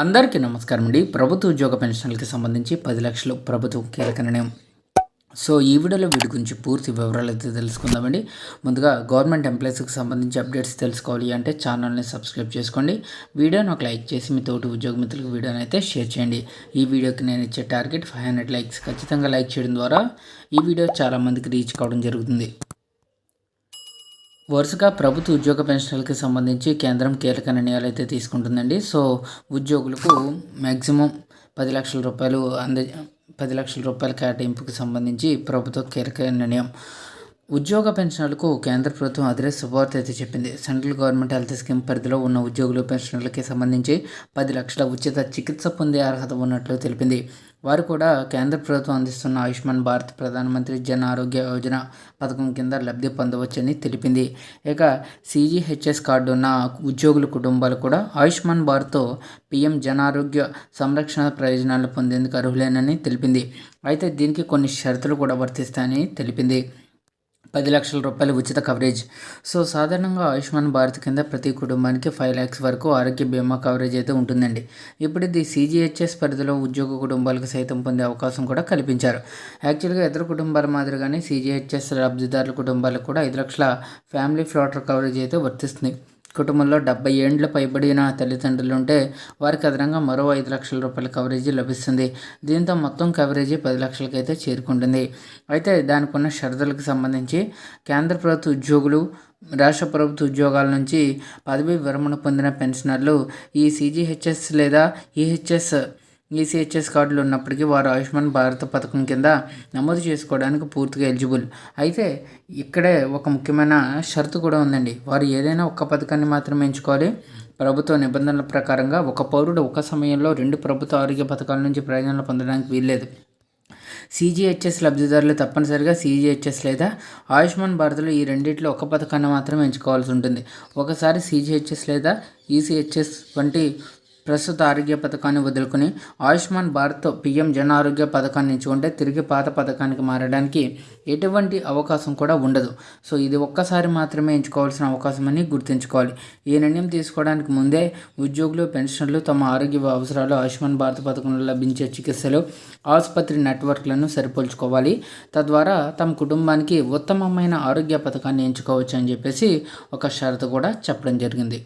అందరికీ నమస్కారం అండి. ప్రభుత్వ ఉద్యోగ పెన్షన్లకి సంబంధించి పది లక్షలు ప్రభుత్వం కీలక నిర్ణయం. సో ఈ వీడియోలో వీటి గురించి పూర్తి వివరాలు అయితే తెలుసుకుందామండి. ముందుగా గవర్నమెంట్ ఎంప్లాయీస్కి సంబంధించి అప్డేట్స్ తెలుసుకోవాలి అంటే ఛానల్ని సబ్స్క్రైబ్ చేసుకోండి. వీడియోని ఒక లైక్ చేసి మీ తోటి ఉద్యోగ మిత్రులకు వీడియోని అయితే షేర్ చేయండి. ఈ వీడియోకి నేను ఇచ్చే టార్గెట్ ఫైవ్ హండ్రెడ్ లైక్స్. ఖచ్చితంగా లైక్ చేయడం ద్వారా ఈ వీడియో చాలామందికి రీచ్ కావడం జరుగుతుంది. వరుసగా ప్రభుత్వ ఉద్యోగ పెన్షన్లకి సంబంధించి కేంద్రం కీలక నిర్ణయాలు అయితే తీసుకుంటుందండి. సో ఉద్యోగులకు మ్యాక్సిమం పది లక్షల రూపాయలు అంద పది లక్షల రూపాయల కేటాయింపుకి సంబంధించి ప్రభుత్వ కీలక నిర్ణయం. ఉద్యోగ పెన్షన్లకు కేంద్ర ప్రభుత్వం అదే శుభవార్త అయితే చెప్పింది. సెంట్రల్ గవర్నమెంట్ హెల్త్ స్కీమ్ పరిధిలో ఉన్న ఉద్యోగులు పెన్షన్లకి సంబంధించి పది లక్షల ఉచిత చికిత్స పొందే అర్హత ఉన్నట్లు తెలిపింది. వారు కూడా కేంద్ర ప్రభుత్వం అందిస్తున్న ఆయుష్మాన్ భారత్ ప్రధానమంత్రి జన్ ఆరోగ్య యోజన పథకం కింద లబ్ధి పొందవచ్చని తెలిపింది. ఇక సీజీహెచ్ఎస్ కార్డు ఉన్న ఉద్యోగుల కుటుంబాలు కూడా ఆయుష్మాన్ భారత్తో పీఎం జన ఆరోగ్య సంరక్షణ ప్రయోజనాలు పొందేందుకు అర్హులేనని తెలిపింది. అయితే దీనికి కొన్ని షరతులు కూడా వర్తిస్తాయని తెలిపింది. పది లక్షల రూపాయల ఉచిత కవరేజ్ సో సాధారణంగా ఆయుష్మాన్ భారత్ కింద ప్రతి కుటుంబానికి ఫైవ్ ల్యాక్స్ వరకు ఆరోగ్య బీమా కవరేజ్ అయితే ఉంటుందండి. ఇప్పుడు ఇది సీజీహెచ్ఎస్ పరిధిలో ఉద్యోగ కుటుంబాలకు సైతం పొందే అవకాశం కూడా కల్పించారు. యాక్చువల్గా ఇతర కుటుంబాల మాదిరిగానే సీజీహెచ్ఎస్ లబ్ధిదారుల కుటుంబాలకు కూడా ఐదు లక్షల ఫ్యామిలీ ఫ్లాటర్ కవరేజ్ అయితే వర్తిస్తుంది. కుటుంబంలో డెబ్బై ఏండ్లు పైబడిన తల్లిదండ్రులు ఉంటే వారికి అదనంగా మరో ఐదు లక్షల రూపాయల కవరేజీ లభిస్తుంది. దీంతో మొత్తం కవరేజీ పది లక్షలకైతే చేరుకుంటుంది. అయితే దానికి ఉన్న షరతులకు సంబంధించి కేంద్ర ప్రభుత్వ ఉద్యోగులు రాష్ట్ర ప్రభుత్వ ఉద్యోగాల నుంచి పదవి విరమణ పొందిన పెన్షనర్లు ఈ సీజీహెచ్ఎస్ లేదా ఈహెచ్ఎస్ ఈసీహెచ్ఎస్ కార్డులు ఉన్నప్పటికీ వారు ఆయుష్మాన్ భారత్ పథకం కింద నమోదు చేసుకోవడానికి పూర్తిగా ఎలిజిబుల్. అయితే ఇక్కడే ఒక ముఖ్యమైన షరతు కూడా ఉందండి. వారు ఏదైనా ఒక్క పథకాన్ని మాత్రమే ఎంచుకోవాలి. ప్రభుత్వ నిబంధనల ప్రకారంగా ఒక పౌరుడు ఒక సమయంలో రెండు ప్రభుత్వ ఆరోగ్య పథకాల నుంచి ప్రయోజనాలు పొందడానికి వీల్లేదు. సీజీహెచ్ఎస్ లబ్ధిదారులు తప్పనిసరిగా సీజీహెచ్ఎస్ లేదా ఆయుష్మాన్ భారత్లో ఈ రెండింటిలో ఒక పథకాన్ని మాత్రమే ఎంచుకోవాల్సి ఉంటుంది. ఒకసారి సీజీహెచ్ఎస్ లేదా ఈసీహెచ్ఎస్ వంటి ప్రస్తుత ఆరోగ్య పథకాన్ని వదులుకొని ఆయుష్మాన్ భారత్ పీఎం జన ఆరోగ్య పథకాన్ని ఎంచుకుంటే తిరిగి పాత పథకానికి మారడానికి ఎటువంటి అవకాశం కూడా ఉండదు. సో ఇది ఒక్కసారి మాత్రమే ఎంచుకోవాల్సిన అవకాశం అని గుర్తుంచుకోవాలి. ఈ నిర్ణయం తీసుకోవడానికి ముందే ఉద్యోగులు పెన్షన్లు తమ ఆరోగ్య అవసరాలు ఆయుష్మాన్ భారత్ పథకంలో లభించే చికిత్సలు ఆసుపత్రి నెట్వర్క్లను సరిపోల్చుకోవాలి. తద్వారా తమ కుటుంబానికి ఉత్తమమైన ఆరోగ్య పథకాన్ని ఎంచుకోవచ్చు అని చెప్పేసి ఒక షరతు కూడా చెప్పడం జరిగింది.